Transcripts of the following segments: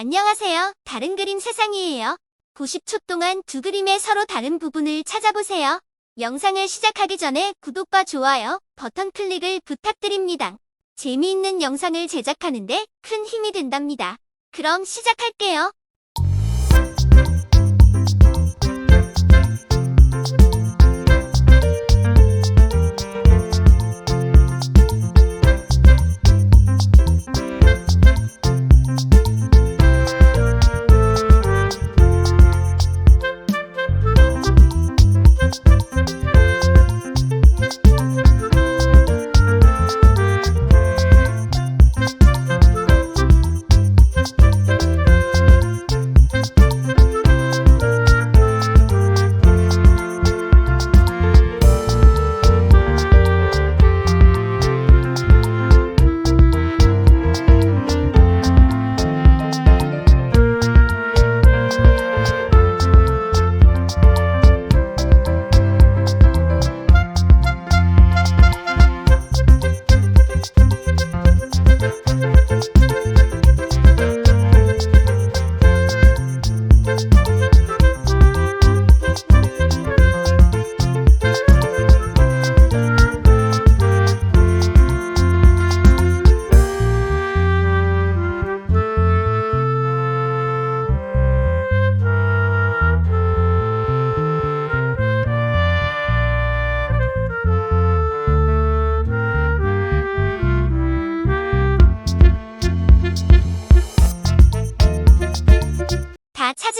안녕하세요. 다른 그림 세상이에요. 90초 동안 두 그림의 서로 다른 부분을 찾아보세요. 영상을 시작하기 전에 구독과 좋아요 버튼 클릭을 부탁드립니다. 재미있는 영상을 제작하는데 큰 힘이 된답니다. 그럼 시작할게요.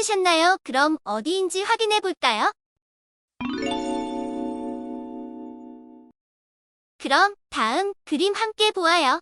찾으셨나요? 그럼 어디인지 확인해 볼까요? 그럼 다음 그림 함께 보아요.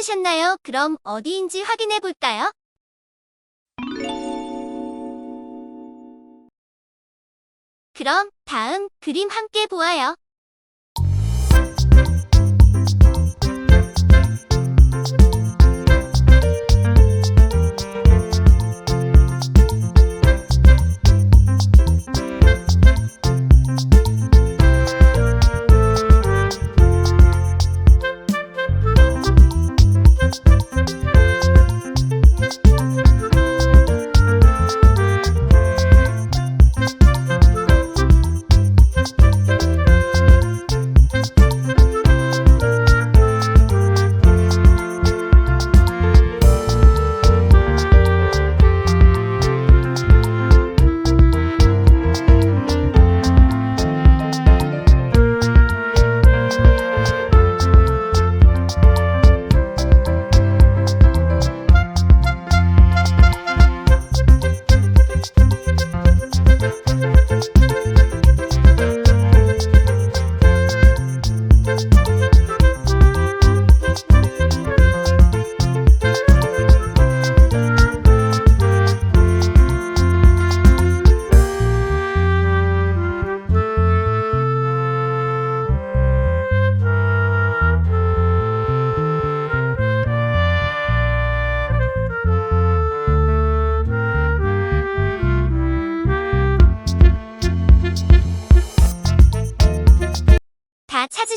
찾으셨나요? 그럼 어디인지 확인해 볼까요? 그럼 다음 그림 함께 보아요.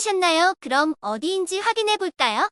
찾으셨나요? 그럼 어디인지 확인해 볼까요?